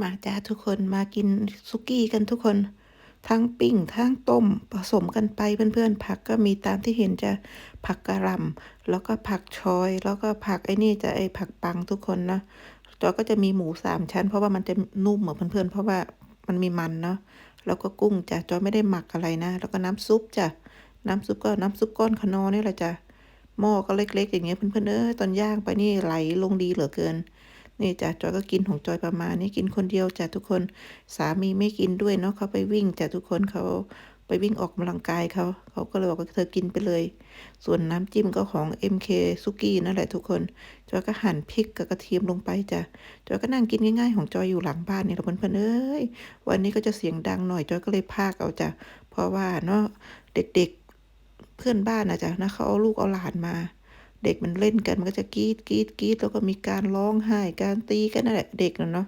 มาจ้าทุกคนมากินซุกี้กันทุกคน ทั้งปิ้งทั้งต้มผสมกันไปเพื่อนๆ ผักก็มีตามที่เห็นจะผักกระหล่ำแล้วก็ผักชอย แล้วก็ผักไอ้นี่จะไอ้ผักปังทุกคนนะจอยก็จะมีหมูสามชั้น เพราะว่ามันจะนุ่มเหมือนเพื่อนๆ เพราะว่ามันมีมันเนาะแล้วก็กุ้งจ้ะจอยไม่ได้หมักอะไรนะ แล้วก็น้ำซุปจ้ะน้ำซุปก็น้ำซุปก้อนขนอนี่แหละจ้ะหม้อก็เล็กๆ อย่างเงี้ยเพื่อนๆเออตอนย่างไปนี่ไหลลงดีเหลือเกิน นี่จ้ะจอยก็กินของจอยประมาณนี้กินคนเดียวจ้ะทุกคนสามีไม่กินด้วยเนาะเขาไปวิ่งจ้ะทุกคนเขาไปวิ่งออกกำลังกายเขาเขาก็เลยบอกว่าเธอกินไปเลย ส่วนน้ำจิ้มก็ของ MK ซุกี้นั่นแหละทุกคนจอยก็หั่นพริกกับกระเทียมลงไปจ้ะจอยก็นั่งกินง่ายๆของจอยอยู่หลังบ้านนี่แหละเพื่อนๆเอ้ยวันนี้ก็จะเสียงดังหน่อยจอยก็เลยพากเอาจ้ะเพราะว่าเนาะเด็กๆเพื่อนบ้านนะจ้ะนะเขาเอาลูกเอาหลานมา เด็กมันเล่นกันมันก็จะกรีดกรีดกรีดแล้วก็มีการร้องไห้การตีกันนั่นแหละเด็กนะเนาะ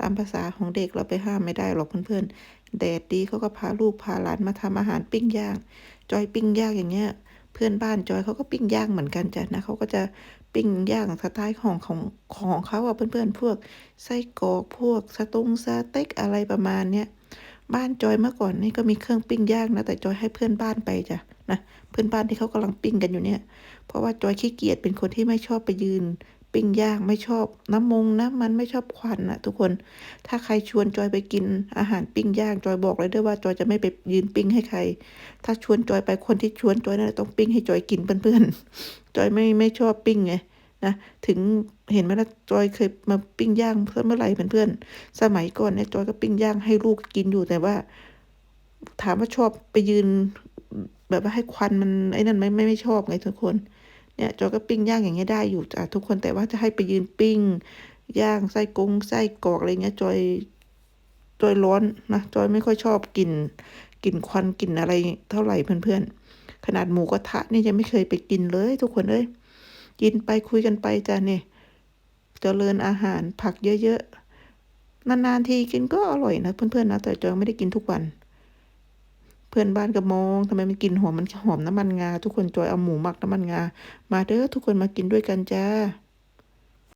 ตามภาษาของเด็กเราไปห้ามไม่ได้หรอกเพื่อนๆแดดดีเขาก็พาลูกพาหลานมาทำอาหารปิ้งย่าง จอยปิ้งย่างอย่างเงี้ย เพื่อนบ้านจอยเขาก็ปิ้งย่างเหมือนกันจ้ะนะเขาก็จะปิ้งย่างสไตล์ของของของเขาอะเพื่อนๆพวกไส้กรอกพวกสตุงสเต็กอะไรประมาณเนี้ย บ้านจอยเมื่อก่อนนี่ก็มีเครื่องปิ้งย่างนะแต่จอยให้เพื่อนบ้านไปจ้ะนะเพื่อนบ้านที่เขากำลังปิ้งกันอยู่เนี่ย เพราะว่าจอยขี้เกียจเป็นคนที่ไม่ชอบไปยืน ปิ้งย่างไม่ชอบน้ำมงน้ำมันไม่ชอบควันอะทุกคน ถ้าใครชวนจอยไปกินอาหารปิ้งย่างจอยบอกเลยด้วยว่าจอยจะไม่ไปยืนปิ้งให้ใคร ถ้าชวนจอยไปคนที่ชวนจอยนั่นแหละต้องปิ้งให้จอยกินเพื่อนๆจอยไม่ไม่ชอบปิ้งไง นะถึงเห็นไหมล่ะจอยเคยมาปิ้งย่างเมื่อไหร่เพื่อนๆสมัยก่อนเนี่ยจอยก็ปิ้งย่างให้ลูกกินอยู่แต่ว่า ถามว่าชอบไปยืน แบบว่าให้ควันมันไอ้นั่นไม่ไม่ไม่ชอบไงทุกคนเนี่ยจอยก็ปิ้งย่างอย่างเงี้ยได้อยู่จ้ะทุกคนแต่ว่าจะให้ไปยืนปิ้งย่างไส้กงไส้กรอกอะไรเงี้ยจอยจอยร้อนนะจอยไม่ค่อยชอบกลิ่นกลิ่นควันกลิ่นอะไรเท่าไหร่เพื่อนๆขนาดหมูกระทะนี่ยังไม่เคยไปกินเลย ทุกคนเอ้ย กินไปคุยกันไปจ้ะเนี่ยเจริญอาหารผักเยอะๆ นานๆทีกินก็อร่อยนะเพื่อนๆนะแต่จอยไม่ได้กินทุกวัน เพื่อนบ้านก็มองทำไมมันกินหอมมันหอมน้ำมันงา ทุกคนจอยเอาหมูหมักน้ำมันงา มาเด้อทุกคนมากินด้วยกันจ้า